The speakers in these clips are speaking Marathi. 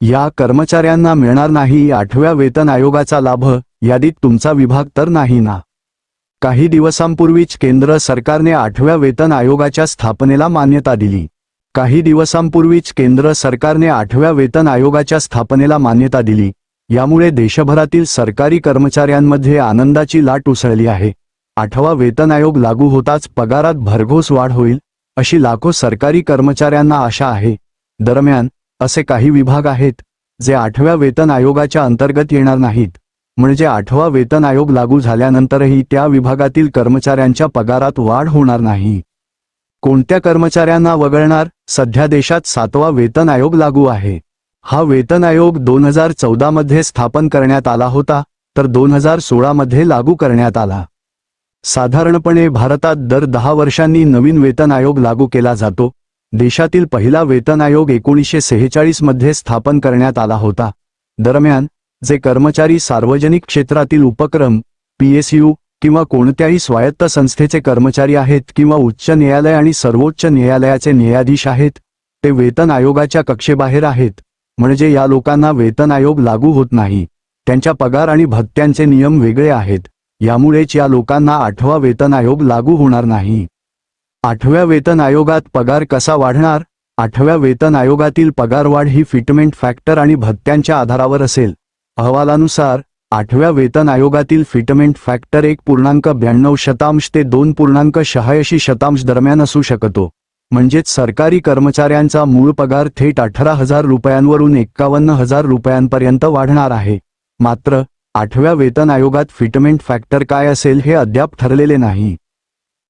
या कर्मचाऱ्यांना मिळणार नाही आठव्या वेतन आयोगाचा लाभ यादीत तुमचा विभाग तर नाही ना? काही दिवसांपूर्वीच केंद्र सरकारने आठव्या वेतन आयोगाच्या स्थापनेला मान्यता दिली. काही दिवसांपूर्वीच केंद्र सरकारने आठव्या वेतन आयोगाच्या स्थापनेला मान्यता दिली. यामुळे देशभरातील सरकारी कर्मचाऱ्यांमध्ये आनंदाची लाट उसळली आहे. आठवा वेतन आयोग लागू होताच पगारात भरघोस वाढ होईल अशी लाखो सरकारी कर्मचाऱ्यांना आशा आहे. दरम्यान असे काही विभाग आहेत जे आठव्या वेतन आयोगाच्या अंतर्गत येणार नाहीत. म्हणजे आठवा वेतन आयोग लागू झाल्यानंतरही त्या विभागातील कर्मचाऱ्यांच्या पगारात वाढ होणार नाही. कोणत्या कर्मचाऱ्यांना वगळणार? सध्या देशात सातवा वेतन आयोग लागू आहे. हा वेतन आयोग दोन हजार चौदा मध्ये स्थापन करण्यात आला होता तर दोन हजार सोळा मध्ये लागू करण्यात आला. साधारणपणे भारतात दर दहा वर्षांनी नवीन वेतन आयोग लागू केला जातो देशातील पहिला वेतन आयोग एकोणीसशे सेहेचाळीसमध्ये स्थापन करण्यात आला होता. दरम्यान जे कर्मचारी सार्वजनिक क्षेत्रातील उपक्रम पीएसयू किंवा कोणत्याही स्वायत्त संस्थेचे कर्मचारी आहेत किंवा उच्च न्यायालय आणि सर्वोच्च न्यायालयाचे न्यायाधीश आहेत ते वेतन आयोगाच्या कक्षेबाहेर आहेत. म्हणजे या लोकांना वेतन आयोग लागू होत नाही. त्यांच्या पगार आणि भत्त्यांचे नियम वेगळे आहेत. यामुळेच या लोकांना आठवा वेतन आयोग लागू होणार नाही. आठव्या वेतन आयोगात पगार कसा वाढणार? आठव्या वेतन आयोगातील पगारवाढ ही फिटमेंट फॅक्टर आणि भत्त्यांच्या आधारावर असेल. अहवालानुसार आठव्या वेतन आयोगातील फिटमेंट फॅक्टर एक पूर्णांक ब्याण्णव शतांश ते दोन पूर्णांक शहाऐंशी शतांश दरम्यान असू शकतो. म्हणजेच सरकारी कर्मचाऱ्यांचा मूळ पगार थेट अठरा हजार रुपयांवरून एक्कावन्न हजार रुपयांपर्यंत वाढणार आहे. मात्र आठव्या वेतन आयोगात फिटमेंट फॅक्टर काय असेल हे अद्याप ठरलेले नाही.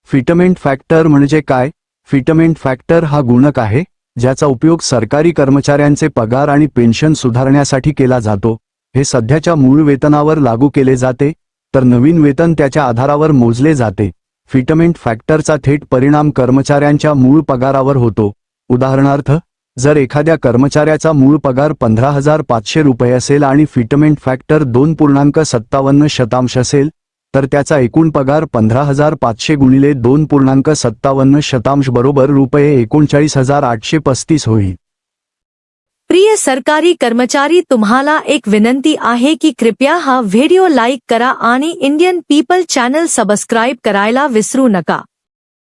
फिटमेंट फॅक्टर म्हणजे काय? फिटमेंट फॅक्टर हा गुणक आहे ज्याचा उपयोग सरकारी कर्मचाऱ्यांचे पगार आणि पेन्शन सुधारण्यासाठी केला जातो. हे सध्याच्या मूळ वेतनावर लागू केले जाते तर नवीन वेतन त्याच्या आधारावर मोजले जाते. फिटमेंट फॅक्टरचा थेट परिणाम कर्मचाऱ्यांच्या मूळ पगारावर होतो. उदाहरणार्थ जर एखाद्या कर्मचाऱ्याचा मूळ पगार पंधरा हजार पाचशे रुपये असेल आणि फिटमेंट फॅक्टर दोन पूर्णांक सत्तावन्न शतांश असेल तर त्याचा एकूण पगार पंधरा हजार पाचशे गुणिले दोन पूर्णांक सत्तावन्न शतांश बरोबर रुपये एकोणचाळीस हजार आठशे पस्तीस होईल. प्रिय सरकारी कर्मचारी तुम्हाला एक विनंती आहे की कृपया हा व्हिडिओ लाईक करा आणि इंडियन पीपल चॅनल सबस्क्राईब करायला विसरू नका.